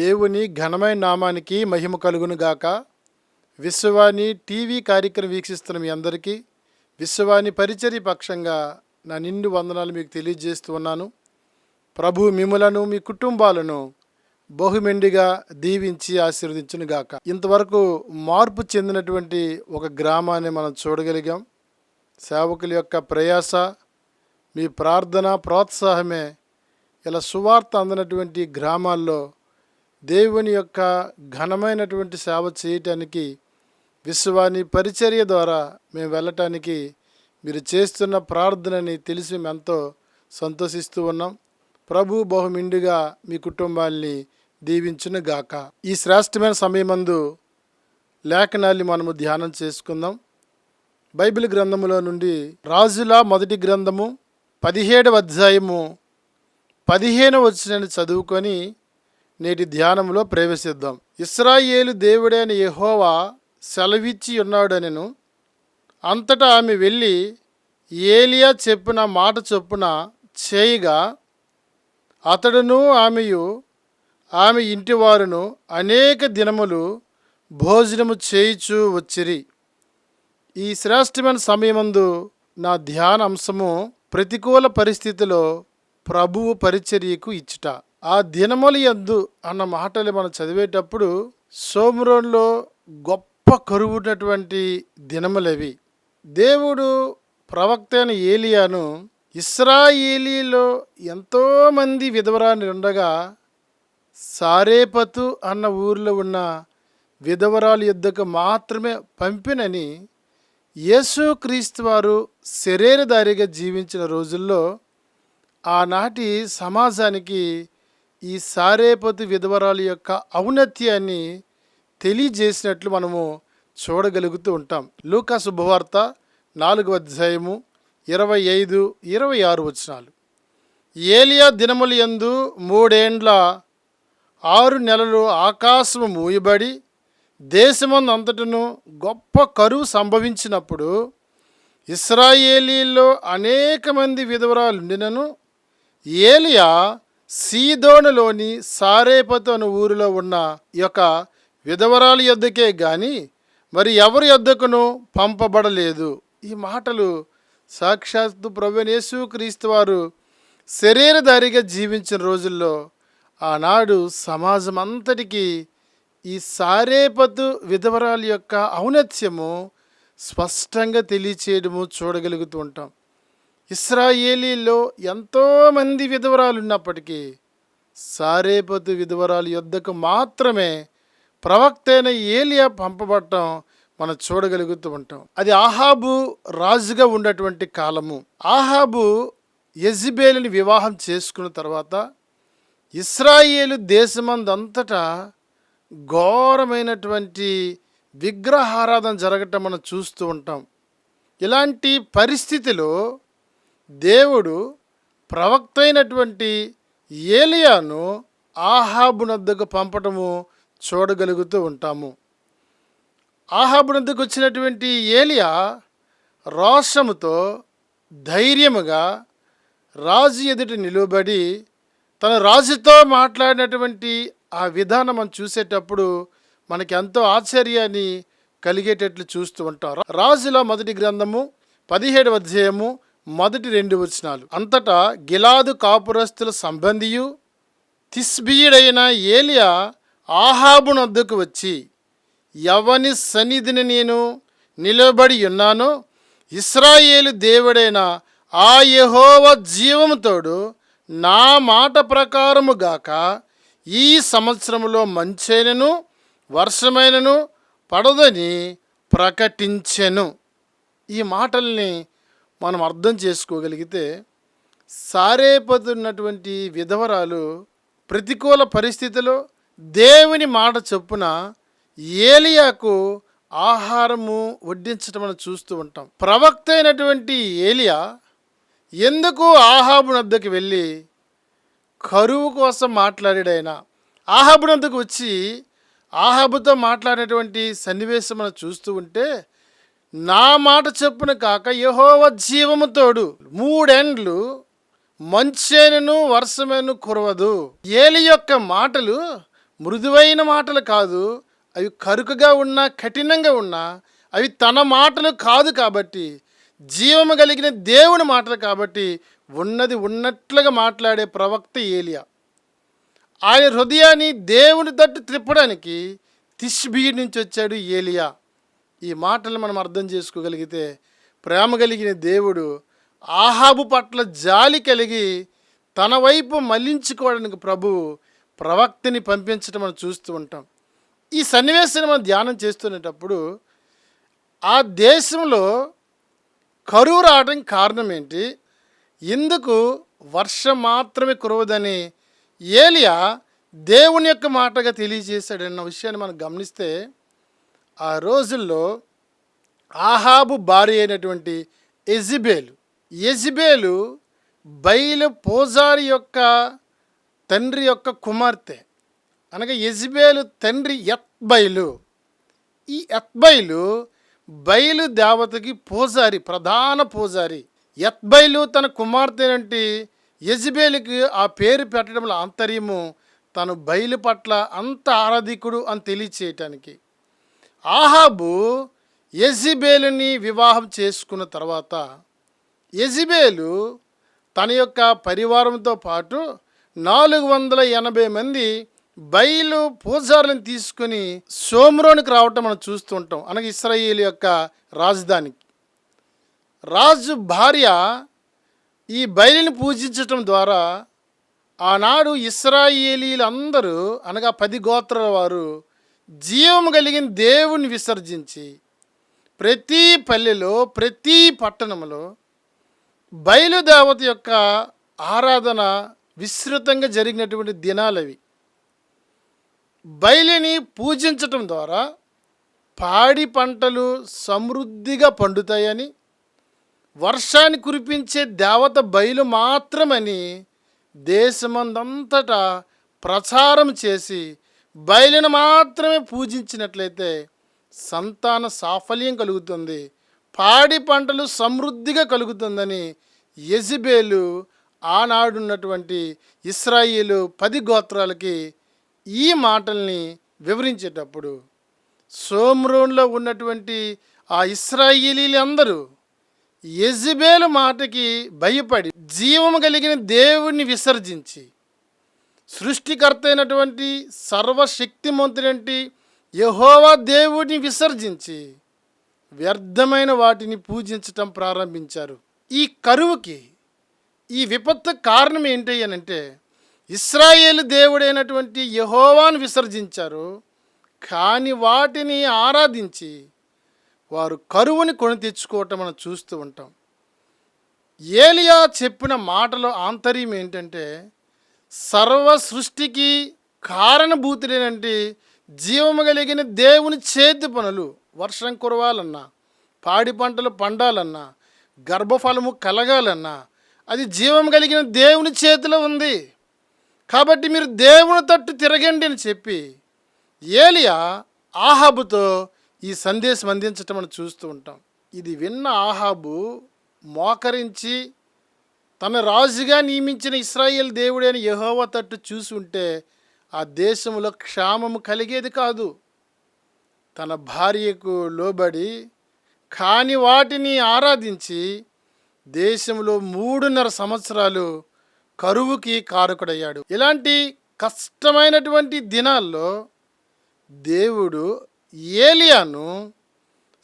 దేవుని ఘనమైన నామానికి మహిమ కలుగును గాక. విశ్వవాణి టీవీ కార్యక్రమం వీక్షిస్తున్న మీ అందరికీ విశ్వవాణి పరిచర్య పక్షంగా నా నిండు వందనాలు మీకు తెలియజేస్తూ ఉన్నాను. ప్రభు మిమ్మలను మీ కుటుంబాలను బహుమెండిగా దీవించి ఆశీర్వదించునుగాక ఇంతవరకు మార్పు చెందినటువంటి ఒక గ్రామాన్ని మనం చూడగలిగాం. సేవకుల యొక్క ప్రయాస మీ ప్రార్థన ప్రోత్సాహమే ఇలా సువార్త అందినటువంటి గ్రామాల్లో దేవుని యొక్క ఘనమైనటువంటి సేవ చేయటానికి విశ్వాని పరిచర్య ద్వారా మేము వెళ్ళటానికి మీరు చేస్తున్న ప్రార్థనని తెలిసి మేము ఎంతో సంతోషిస్తూ ఉన్నాం. ప్రభు బహుమిండుగా మీ కుటుంబాల్ని దీవించును గాక ఈ శ్రేష్టమైన సమయమందు లేఖనాల్ని మనము ధ్యానం చేసుకుందాం. బైబిల్ గ్రంథములో నుండి రాజుల మొదటి గ్రంథము పదిహేడవ అధ్యాయము పదిహేను వచ్చినని చదువుకొని నేటి ధ్యానంలో ప్రవేశిద్దాం. ఇస్రాయేలు దేవుడైన యహోవా సెలవిచ్చి ఉన్నాడనెను. అంతటా ఆమె వెళ్ళి ఏలియా చెప్పిన మాట చొప్పున చేయగా అతడును ఆమెయు ఆమె ఇంటివారును అనేక దినములు భోజనము చేయుచూ వచ్చిరి. ఈ శ్రేష్టమైన సమయమందు నా ధ్యాన అంశము ప్రతికూల పరిస్థితిలో ప్రభువు పరిచర్యకు ఇచ్చుట. ఆ దినముల యందు అన్న మాటలు మనం చదివేటప్పుడు సోమరోన్లో గొప్ప కరువు ఉన్నటువంటి దినములవి. దేవుడు ప్రవక్త అయిన ఏలియాను ఇస్రాయేలీలో ఎంతోమంది విధవరాని ఉండగా సారేపతు అన్న ఊరిలో ఉన్న విధవరాలు యుద్ధకు మాత్రమే పంపినని యేసుక్రీస్తు వారు శరీరధారిగా జీవించిన రోజుల్లో ఆనాటి సమాజానికి ఈ సారేపతి విధవరాలు యొక్క ఔన్నత్యాన్ని తెలియజేసినట్లు మనము చూడగలుగుతూ ఉంటాం. లూకా శుభవార్త నాలుగవ అధ్యాయము ఇరవై ఐదు ఇరవై ఆరు వచనాలు. ఏలియా దినములు యందు మూడేండ్ల ఆరు నెలలు ఆకాశము మూయబడి దేశమందంతటను గొప్ప కరువు సంభవించినప్పుడు ఇస్రాయేలీలో అనేక మంది విధవరాలుండినను ఏలియా సీదోనులోని సారేపతు అను ఊరిలో ఉన్న యొక్క విధవరాలు యొద్దకే గాని మరి ఎవరి యొద్దకును పంపబడలేదు. ఈ మాటలు సాక్షాత్తు ప్రభునేసు క్రీస్తు వారు శరీరధారిగా జీవించిన రోజుల్లో ఆనాడు సమాజం అంతటికీ ఈ సారేపతు విధవరాల యొక్క ఔన్నత్యము స్పష్టంగా తెలియచేయడము చూడగలుగుతూ ఉంటాం. ఇస్రాయేలీలో ఎంతోమంది విధవరాలు ఉన్నప్పటికీ సారేపతు విధవరాలు యుద్ధకు మాత్రమే ప్రవక్త అయిన ఏలియా పంపబడటం మనం చూడగలుగుతూ ఉంటాం. అది ఆహాబు రాజుగా ఉన్నటువంటి కాలము. ఆహాబు యజ్బేలుని వివాహం చేసుకున్న తర్వాత ఇస్రాయేలు దేశమందంతటా ఘోరమైనటువంటి విగ్రహారాధన జరగటం మనం చూస్తూ ఉంటాం. ఇలాంటి పరిస్థితిలో దేవుడు ప్రవక్త అయినటువంటి ఏలియాను ఆహాబునద్దకు పంపటము చూడగలుగుతూ ఉంటాము. ఆహాబునద్దకు వచ్చినటువంటి ఏలియా రోషముతో ధైర్యముగా రాజు ఎదుట నిలువబడి తన రాజుతో మాట్లాడినటువంటి ఆ విధానం మనం చూసేటప్పుడు మనకి ఎంతో ఆశ్చర్యాన్ని కలిగేటట్లు చూస్తూ ఉంటాం. రాజుల మొదటి గ్రంథము పదిహేడు అధ్యాయము మొదటి రెండు వచనాలు. అంతటా గిలాదు కాపురస్తుల సంబంధియు తిస్బీయుడైన ఏలియా ఆహాబునొద్దకు వచ్చి ఎవని సన్నిధిని నేను నిలబడి ఉన్నానో ఇస్రాయేలు దేవుడైన ఆ యహోవ జీవముతోడు నా మాట ప్రకారము గాక ఈ సంవత్సరంలో మంచైనను వర్షమైనను పడదని ప్రకటించెను. ఈ మాటల్ని మనం అర్థం చేసుకోగలిగితే సారేపతున్నటువంటి విధవరాలు ప్రతికూల పరిస్థితిలో దేవుని మాట చొప్పున ఏలియాకు ఆహారము వడ్డించడం మనం చూస్తూ ఉంటాం. ప్రవక్త అయినటువంటి ఏలియా ఎందుకు ఆహాబునద్దకు వెళ్ళి కరువు కోసం మాట్లాడాడు ఆహాబునద్దకు వచ్చి ఆహాబుతో మాట్లాడినటువంటి సన్నివేశం మనం చూస్తూ ఉంటే నా మాట చెప్పున కాక యహోవ జీవము తోడు మూడెండ్లు మంచేనను వర్షమేను కురవదు. ఏలి యొక్క మాటలు మృదువైన మాటలు కాదు. అవి కరుకుగా ఉన్నా కఠినంగా ఉన్నా అవి తన మాటలు కాదు కాబట్టి జీవము కలిగిన దేవుని మాటలు కాబట్టి ఉన్నది ఉన్నట్లుగా మాట్లాడే ప్రవక్త ఏలియా. ఆయన హృదయాన్ని దేవుని తట్టు త్రిప్పడానికి తిష్బీ నుంచి వచ్చాడు ఏలియా. ఈ మాటలు మనం అర్థం చేసుకోగలిగితే ప్రేమ కలిగిన దేవుడు ఆహాబు పట్ల జాలి కలిగి తన వైపు మళ్ళించుకోవడానికి ప్రభువు ప్రవక్తిని పంపించడం మనం చూస్తూ ఉంటాం. ఈ సన్నివేశాన్ని మనం ధ్యానం చేస్తునేటప్పుడు ఆ దేశంలో కరువు రావడానికి కారణం ఏంటి? ఎందుకు వర్షం మాత్రమే కురవదని ఏలియా దేవుని యొక్క మాటగా తెలియజేశాడన్న విషయాన్ని మనం గమనిస్తే ఆ రోజుల్లో ఆహాబు భార్య అయినటువంటి ఎజిబేలు ఎజిబేలు బయలు పోజారి యొక్క తండ్రి యొక్క కుమార్తె. అనగా ఎజిబేలు తండ్రి ఎత్బైలు ఈ ఎత్బైలు బయలు దేవతకి పూజారి ప్రధాన పూజారి. ఎత్బైలు తన కుమార్తె నుండి యజ్బేలుకి ఆ పేరు పెట్టడంలో ఆంతర్యము తను బయలు పట్ల అంత ఆరాధికుడు అని తెలియచేయటానికి. ఆహాబు ఎజిబేలుని వివాహం చేసుకున్న తర్వాత ఎజిబేలు తన యొక్క పరివారంతో పాటు నాలుగు వందల ఎనభై మంది బయలు పూజారులను తీసుకుని సోమ్రోనికి రావటం మనం చూస్తూ ఉంటాం అనగా ఇస్రాయిల్ యొక్క రాజధానికి. రాజు భార్య ఈ బయలుని పూజించటం ద్వారా ఆనాడు ఇస్రాయేలీలందరూ అనగా పది గోత్రాల వారు జీవం కలిగిన దేవుని విసర్జించి ప్రతి పల్లెలో ప్రతి పట్టణంలో బయలుదేవత యొక్క ఆరాధన విస్తృతంగా జరిగినటువంటి దినాలవి బయలుని పూజించటం ద్వారా పాడి పంటలు సమృద్ధిగా పండుతాయని వర్షాన్ని కురిపించే దేవత బయలు మాత్రమని దేశమందంతటా ప్రచారం చేసి బయలును మాత్రమే పూజించినట్లయితే సంతాన సాఫల్యం కలుగుతుంది. పాడి పంటలు సమృద్ధిగా కలుగుతుందని యజిబేలు ఆనాడున్నటువంటి ఇస్రాయిలు పది గోత్రాలకి ఈ మాటల్ని వివరించేటప్పుడు సోమ్రోన్లో ఉన్నటువంటి ఆ ఇస్రాయిలీలందరూ ఎజిబేలు మాటకి భయపడి జీవము కలిగిన దేవుణ్ణి విసర్జించి సృష్టికర్త అయినటువంటి సర్వశక్తిమంతుడంటి యహోవా దేవుడిని విసర్జించి వ్యర్థమైన వాటిని పూజించటం ప్రారంభించారు. ఈ కరువుకి ఈ విపత్తు కారణం ఏంటి అని అంటే ఇస్రాయేల్ దేవుడైనటువంటి యహోవాను విసర్జించారు. కానీ వాటిని ఆరాధించి వారు కరువుని కొని తెచ్చుకోవటం మనం చూస్తూ ఉంటాం. ఏలియా చెప్పిన మాటలో ఆంతర్యం ఏంటంటే సర్వ సృష్టికి కారణభూతుడేనంటే జీవము కలిగిన దేవుని చేతి పనులు వర్షం కురవాలన్నా పాడి పంటలు పండాలన్నా గర్భఫలము కలగాలన్నా అది జీవం కలిగిన దేవుని చేతిలో ఉంది. కాబట్టి మీరు దేవుని తట్టు తిరగండి అని చెప్పి ఏలియా ఆహాబుతో ఈ సందేశం అందించటం మనం చూస్తూ ఉంటాం. ఇది విన్న ఆహాబు మోకరించి తన రాజుగా నియమించిన ఇస్రాయేల్ దేవుడైన యహోవ తట్టు చూసి ఉంటే ఆ దేశంలో క్షామము కలిగేది కాదు. తన భార్యకు లోబడి కాని వాటిని ఆరాధించి దేశంలో మూడున్నర సంవత్సరాలు కరువుకి కారకుడయ్యాడు. ఇలాంటి కష్టమైనటువంటి దినాల్లో దేవుడు ఏలియాను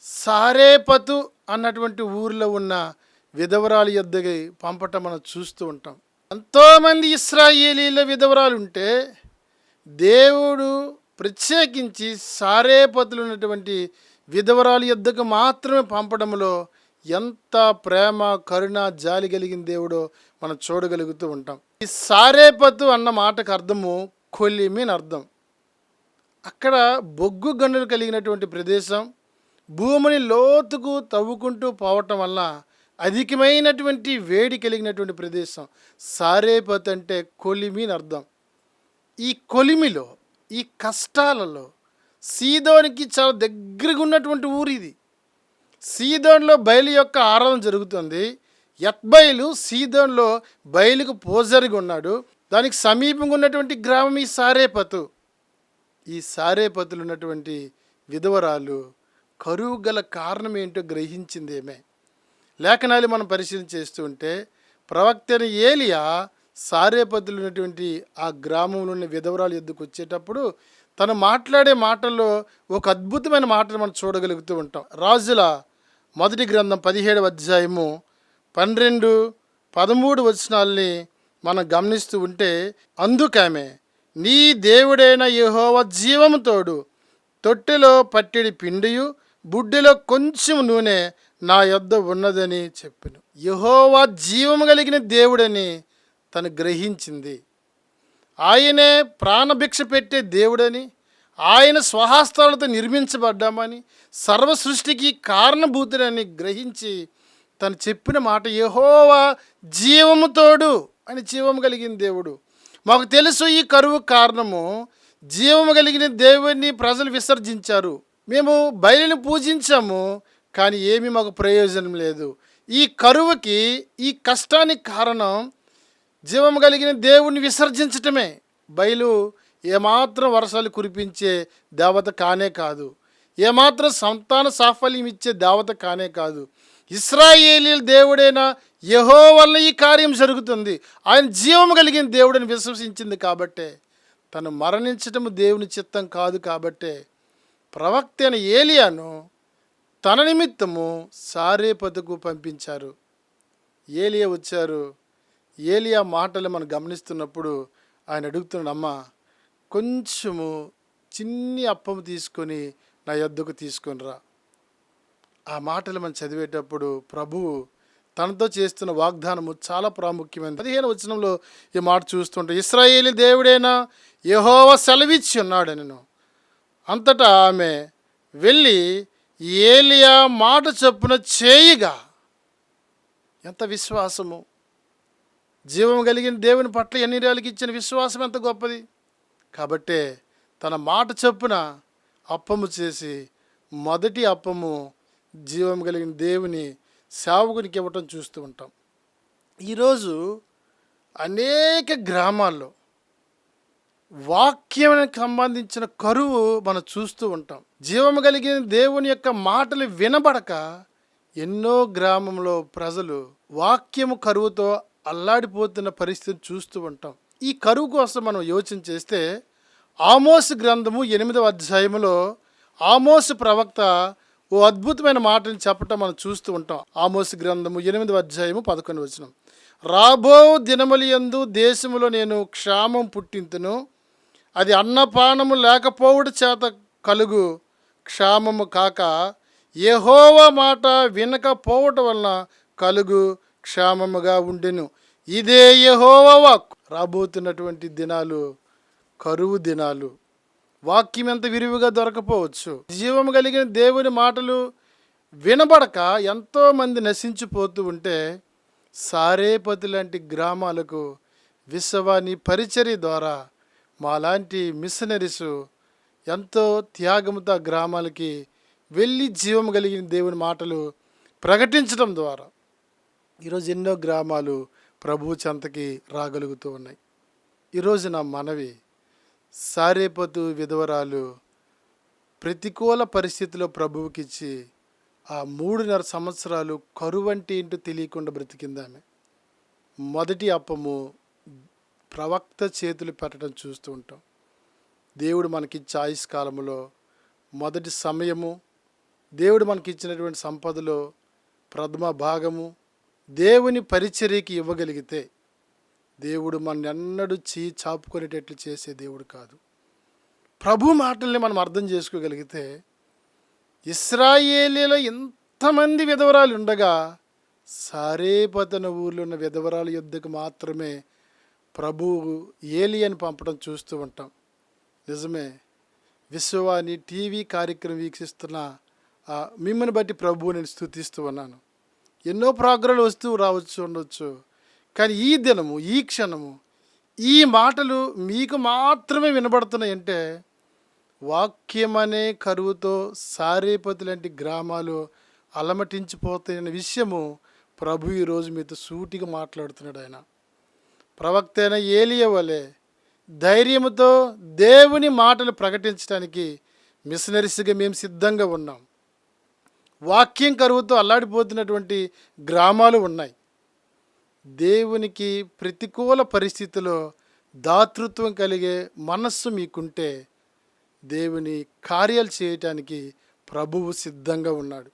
సారేపతు అన్నటువంటి ఊరిలో ఉన్న విధవరాలు యొద్దకి పంపటం మనం చూస్తూ ఉంటాం. ఎంతోమంది ఇస్రాయేలీల విధవరాలు ఉంటే దేవుడు ప్రత్యేకించి సారేపతులు ఉన్నటువంటి విధవరాలు యొద్దకు మాత్రమే పంపడంలో ఎంత ప్రేమ కరుణ జాలి కలిగిన దేవుడో మనం చూడగలుగుతూ ఉంటాం. ఈ సారేపతు అన్న మాటకు అర్థము కొలిమి అర్థం. అక్కడ బొగ్గు గనులు కలిగినటువంటి ప్రదేశం భూమిని లోతుకు తవ్వుకుంటూ పోవటం వల్ల అధికమైనటువంటి వేడి కలిగినటువంటి ప్రదేశం సారేపత్ అంటే కొలిమి అని అర్థం. ఈ కొలిమిలో ఈ కష్టాలలో సీదోనికి చాలా దగ్గరగా ఉన్నటువంటి ఊరు ఇది. సీదోన్లో బయలు యొక్క ఆరాధన జరుగుతుంది. ఎత్బయలు సీదోన్లో బయలుకు పోజరిగా ఉన్నాడు. దానికి సమీపంగా ఉన్నటువంటి గ్రామం ఈ సారేపతు. ఈ సారేపతులు ఉన్నటువంటి విధవరాలు కరువు గల కారణం ఏంటో గ్రహించిందేమే లేఖనాలు మనం పరిశీలన చేస్తూ ఉంటే ప్రవక్త ఏలియా సారేపతులు ఉన్నటువంటి ఆ గ్రామంలో ఉన్న విధవరాలు ఎద్దుకు వచ్చేటప్పుడు తను మాట్లాడే మాటల్లో ఒక అద్భుతమైన మాటను మనం చూడగలుగుతూ ఉంటాం. రాజుల మొదటి గ్రంథం పదిహేడవ అధ్యాయము పన్నెండు పదమూడు వచనాల్ని మనం గమనిస్తూ ఉంటే అందుకామె నీ దేవుడైన యహోవ జీవముతోడు తొట్టెలో పట్టిడి పిండియు బుడ్డిలో కొంచెం నూనె నా యొద్ద ఉన్నదని చెప్పాను. యహోవా జీవము కలిగిన దేవుడని తను గ్రహించింది. ఆయనే ప్రాణభిక్ష పెట్టే దేవుడని ఆయన స్వహస్తాలతో నిర్మించబడ్డామని సర్వ సృష్టికి కారణభూతుడని గ్రహించి తను చెప్పిన మాట యహోవా జీవముతోడు అని జీవము కలిగిన దేవుడు. మాకు తెలుసు ఈ కరువు కారణము. జీవము కలిగిన దేవుడిని ప్రజలు విసర్జించారు. మేము బయలుని పూజించాము. కానీ ఏమీ మాకు ప్రయోజనం లేదు. ఈ కరువుకి ఈ కష్టానికి కారణం జీవం కలిగిన దేవుణ్ణి విసర్జించటమే. బయలు ఏమాత్రం వర్షాలు కురిపించే దేవత కానే కాదు. ఏమాత్రం సంతాన సాఫల్యం ఇచ్చే దేవత కానే కాదు. ఇస్రాయేలీల దేవుడైన యహో వల్ల ఈ కార్యం జరుగుతుంది. ఆయన జీవం కలిగిన దేవుడిని విశ్వసించింది కాబట్టే తను మరణించటము దేవుని చిత్తం కాదు కాబట్టే ప్రవక్త అయిన ఏలియాను తన నిమిత్తము సారేపతుకు పంపించారు. ఏలియా వచ్చారు. ఏలియా మాటలు మనం గమనిస్తున్నప్పుడు ఆయన అడుగుతున్నాడు కొంచెము చిన్ని అప్పము తీసుకొని నా యొద్దకు తీసుకునిరా ఆ మాటలు మనం చదివేటప్పుడు ప్రభువు తనతో చేస్తున్న వాగ్దానము చాలా ప్రాముఖ్యమైనది పదిహేను వచనంలో ఈ మాట చూస్తుంటే ఇస్రాయేలీ దేవుడైనా? యహోవ సెలవిచ్చి ఉన్నాడు నేను అంతటా ఆమె వెళ్ళి ఏలియా మాట చొప్పున చేయగా ఎంత విశ్వాసము. జీవం కలిగిన దేవుని పట్ల ఎన్ని రేళ్ళకి ఇచ్చిన విశ్వాసం ఎంత గొప్పది. కాబట్టే తన మాట చొప్పున అప్పము చేసి మొదటి అప్పము జీవం కలిగిన దేవుని సేవకునికి ఇవ్వటం చూస్తూ ఉంటాం. ఈరోజు అనేక గ్రామాల్లో వాక్యానికి సంబంధించిన కరువు మనం చూస్తూ ఉంటాం. జీవము కలిగిన దేవుని యొక్క మాటలు వినబడక ఎన్నో గ్రామంలో ప్రజలు వాక్యము కరువుతో అల్లాడిపోతున్న పరిస్థితి చూస్తూ ఉంటాం. ఈ కరువు కోసం మనం యోచన చేస్తే ఆమోసు గ్రంథము ఎనిమిదవ అధ్యాయంలో ఆమోసు ప్రవక్త ఓ అద్భుతమైన మాటను చెప్పటం మనం చూస్తూ ఉంటాం. ఆమోసు గ్రంథము ఎనిమిదవ అధ్యాయము పదకొండు వచనం. రాబో దినములందు దేశములో నేను క్షామం పుట్టింతును అది అన్నపానము లేకపోవుట చేత కలుగు క్షామము కాక యెహోవా మాట వినకపోవటం వలన కలుగు క్షామముగా ఉండెను. ఇదే యహోవ వాక్ రాబోతున్నటువంటి దినాలు కరువు దినాలు. వాక్యం ఎంత విరివిగా దొరకపోవచ్చు. జీవము కలిగిన దేవుని మాటలు వినబడక ఎంతోమంది నశించిపోతూ ఉంటే సారేపతి లాంటి గ్రామాలకు విశ్వవాణి పరిచర్య ద్వారా మాలాంటి మిషనరీస్ ఎంతో త్యాగముతో గ్రామాలకి వెళ్ళి జీవం కలిగిన దేవుని మాటలు ప్రకటించడం ద్వారా ఈరోజు ఎన్నో గ్రామాలు ప్రభు చెంతకి రాగలుగుతూ ఉన్నాయి. ఈరోజు నా మనవి సారేపతు విధవరాలు ప్రతికూల పరిస్థితిలో ప్రభువుకిచ్చి ఆ మూడున్నర సంవత్సరాలు కరువంటి ఏంటో తెలియకుండా బ్రతికిందామె. మొదటి అప్పము ప్రవక్త చేతులు పెట్టడం చూస్తూ ఉంటాం. దేవుడు మనకిచ్చే ఆయుష్ కాలంలో మొదటి సమయము దేవుడు మనకిచ్చినటువంటి సంపదలో ప్రథమ భాగము దేవుని పరిచర్యకి ఇవ్వగలిగితే దేవుడు మన ఎన్నడూ చీ చాపుకునేటట్లు చేసే దేవుడు కాదు. ప్రభు మాటల్ని మనం అర్థం చేసుకోగలిగితే ఇస్రాయేలీలో ఇంతమంది విధవరాలు ఉండగా సారేపతన ఊర్లో ఉన్న విధవరాల యుద్ధకు మాత్రమే ప్రభువు ఏలియన్ పంపడం చూస్తూ ఉంటాం. నిజమే విశ్వవాణి టీవీ కార్యక్రమం వీక్షిస్తున్న ఆ మిమ్మల్ని బట్టి ప్రభువు నేను స్థుతిస్తూ ఉన్నాను. ఎన్నో ప్రోగ్రాలు వస్తూ రావచ్చు ఉండొచ్చు. కానీ ఈ దినము ఈ క్షణము ఈ మాటలు మీకు మాత్రమే వినబడుతున్నాయంటే వాక్యమనే కరువుతో సారేపతి లాంటి గ్రామాలు అలమటించిపోతున్న విషయము ప్రభు ఈరోజు మీతో సూటిగా మాట్లాడుతున్నాడు ఆయన. ప్రవక్తైన ఏలియవలే ఏలియ వలె ధైర్యంతో దేవుని మాటలు ప్రకటించడానికి మిషనరీస్గా మేము సిద్ధంగా ఉన్నాం. వాక్యం కరువుతో అల్లాడిపోతున్నటువంటి గ్రామాలు ఉన్నాయి. దేవునికి ప్రతికూల పరిస్థితిలో దాతృత్వం కలిగే మనస్సు మీకుంటే దేవుని కార్యాలు చేయటానికి ప్రభువు సిద్ధంగా ఉన్నాడు.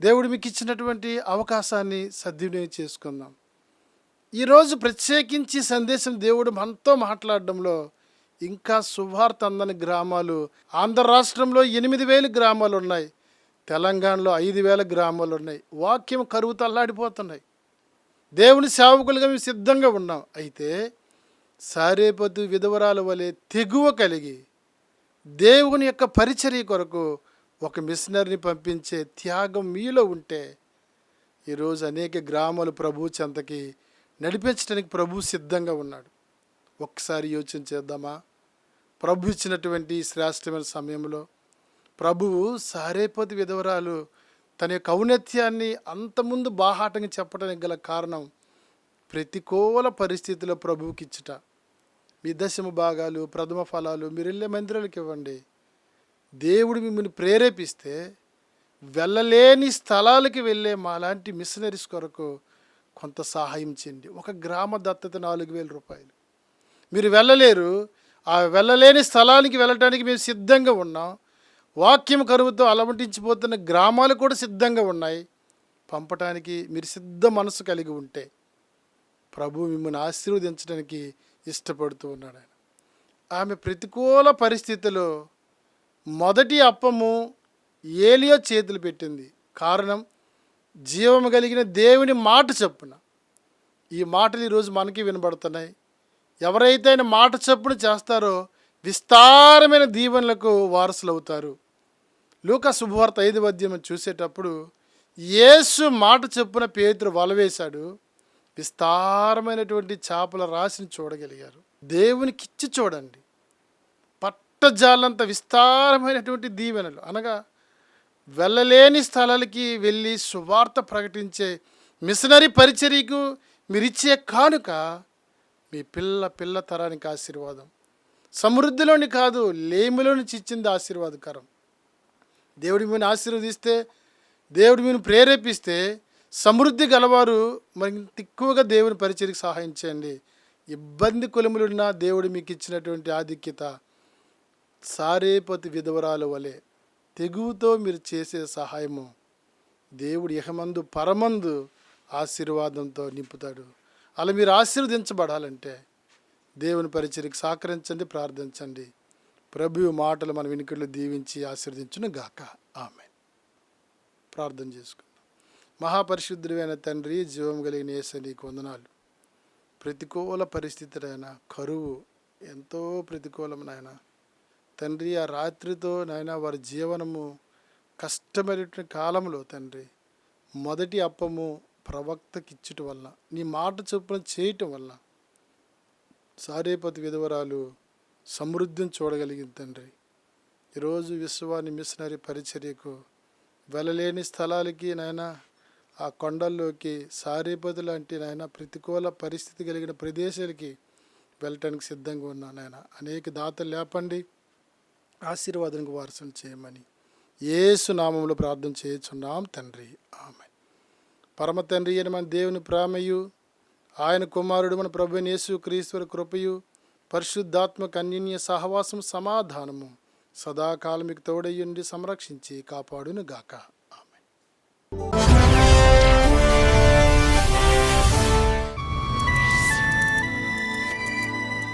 దేవుడు మీకు ఇచ్చినటువంటి అవకాశాన్ని సద్వినియోగం చేసుకుందాం. ఈరోజు ప్రత్యేకించి సందేశం దేవుడు మనతో మాట్లాడడంలో ఇంకా సువార్త అందని గ్రామాలు ఆంధ్ర రాష్ట్రంలో ఎనిమిది వేలు గ్రామాలు ఉన్నాయి. తెలంగాణలో ఐదు వేల గ్రామాలు ఉన్నాయి. వాక్యం కరువు తల్లాడిపోతున్నాయి దేవుని సేవకులుగా మేము సిద్ధంగా ఉన్నాం. అయితే సారేపతు విధవరాల వలె తెగువ కలిగి దేవుని యొక్క పరిచర్య కొరకు ఒక మిషనరీని పంపించే త్యాగం మీలో ఉంటే ఈరోజు అనేక గ్రామాలు ప్రభు చెంతకి నడిపించడానికి ప్రభు సిద్ధంగా ఉన్నాడు. ఒక్కసారి యోచన చేద్దామా? ప్రభు ఇచ్చినటువంటి శ్రేష్టమైన సమయంలో ప్రభువు సారేపతి విధవరాలు తన యొక్క ఔన్నత్యాన్ని అంతముందు బాహాటంగా చెప్పడానికి గల కారణం ప్రతికూల పరిస్థితిలో ప్రభువుకి ఇచ్చుట మీ దశమ భాగాలు ప్రథమ ఫలాలు మీరు వెళ్ళే మందిరాలకు ఇవ్వండి. దేవుడు మిమ్మల్ని ప్రేరేపిస్తే వెళ్ళలేని స్థలాలకి వెళ్ళే మాలాంటి మిషనరీస్ కొరకు కొంత సహాయం చేయండి. ఒక గ్రామ దత్తత నాలుగు వేల రూపాయలు. మీరు వెళ్ళలేరు. ఆ వెళ్ళలేని స్థలానికి వెళ్ళటానికి మేము సిద్ధంగా ఉన్నాం. వాక్యం కరువుతో అలమటించిపోతున్న గ్రామాలు కూడా సిద్ధంగా ఉన్నాయి. పంపటానికి మీరు సిద్ధ మనసు కలిగి ఉంటే ప్రభు మిమ్మల్ని ఆశీర్వదించడానికి ఇష్టపడుతూ ఉన్నాడు ఆయన. ఆమె ప్రతికూల పరిస్థితిలో మొదటి అప్పము ఏలియో చేతులు పెట్టింది. కారణం జీవము కలిగిన దేవుని మాట చెప్పున. ఈ మాటలు ఈరోజు మనకి వినబడుతున్నాయి. ఎవరైతే ఆయన మాట చెప్పున చేస్తారో విస్తారమైన దీవెనలకు వారసులు అవుతారు లూకా శుభవార్త ఐదు వద్యం చూసేటప్పుడు యేసు మాట చెప్పున పేతురు వలవేశాడు విస్తారమైనటువంటి చేపల రాశిని చూడగలిగారు. దేవునికిచ్చి చూడండి. పట్టజాలంత విస్తారమైనటువంటి దీవెనలు అనగా వెళ్ళలేని స్థలాలకి వెళ్ళి సువార్త ప్రకటించే మిషనరీ పరిచర్యకు మీరిచ్చే కానుక మీ పిల్ల పిల్ల తరానికి ఆశీర్వాదం. సమృద్ధిలోని కాదు లేమిలో నుంచి ఇచ్చింది ఆశీర్వాదకరం. దేవుడి మీద ఆశీర్వదిస్తే దేవుడి మీద ప్రేరేపిస్తే సమృద్ధి గలవారు మరింత ఎక్కువగా దేవుని పరిచయకు సహాయం చేయండి. ఇబ్బంది కొలుములున్న దేవుడు మీకు ఇచ్చినటువంటి ఆధిక్యత సారేపతి విధవరాలు వలె. తెగువతో మీరు చేసే సహాయము. దేవుడు ఇహమందు పరమందు ఆశీర్వాదంతో నింపుతాడు. అలా మీరు ఆశీర్వదించబడాలంటే దేవుని పరిచయకి సహకరించండి ప్రార్థించండి. ప్రభు మాటలు మన వెనుకలు దీవించి ఆశీర్వదించును గాక. ఆమె ప్రార్థన చేసుకుందాం. మహాపరిశుద్ధుడైన తండ్రి జీవం కలిగిన యేసు నీకు వందనాలు. ప్రతికూల పరిస్థితులైన కరువు ఎంతో ప్రతికూలం నాయనా తండ్రి ఆ రాత్రితో నాయన వారి జీవనము కష్టమైనటువంటి కాలంలో తండ్రి మొదటి అప్పము ప్రవక్తకి ఇచ్చటం వల్ల నీ మాట చొప్పున చేయటం వల్ల సారేపతి విధవరాలు సమృద్ధిని చూడగలిగింది తండ్రి. ఈరోజు విశ్వాన్ని మిషనరీ పరిచర్యకు వెళ్ళలేని స్థలాలకి నాయన ఆ కొండల్లోకి సారీపతి లాంటి నాయన ప్రతికూల పరిస్థితి కలిగిన ప్రదేశాలకి వెళ్ళటానికి సిద్ధంగా ఉన్నాను నాయన. అనేక దాతలు లేపండి. ఆశీర్వాదానికి వారసులు చేయమని ఏసు నామంలో ప్రార్థన చేయుచున్నాం తండ్రి. ఆమె పరమ తండ్రి అని మన దేవుని ప్రేమయు ఆయన కుమారుడు మన ప్రభు యేసు క్రీశ్వర కృపయు పరిశుద్ధాత్మ కన్యన్య సహవాసం సమాధానము సదాకాలం మీకు తోడయ్యుండి సంరక్షించి కాపాడును గాక ఆమె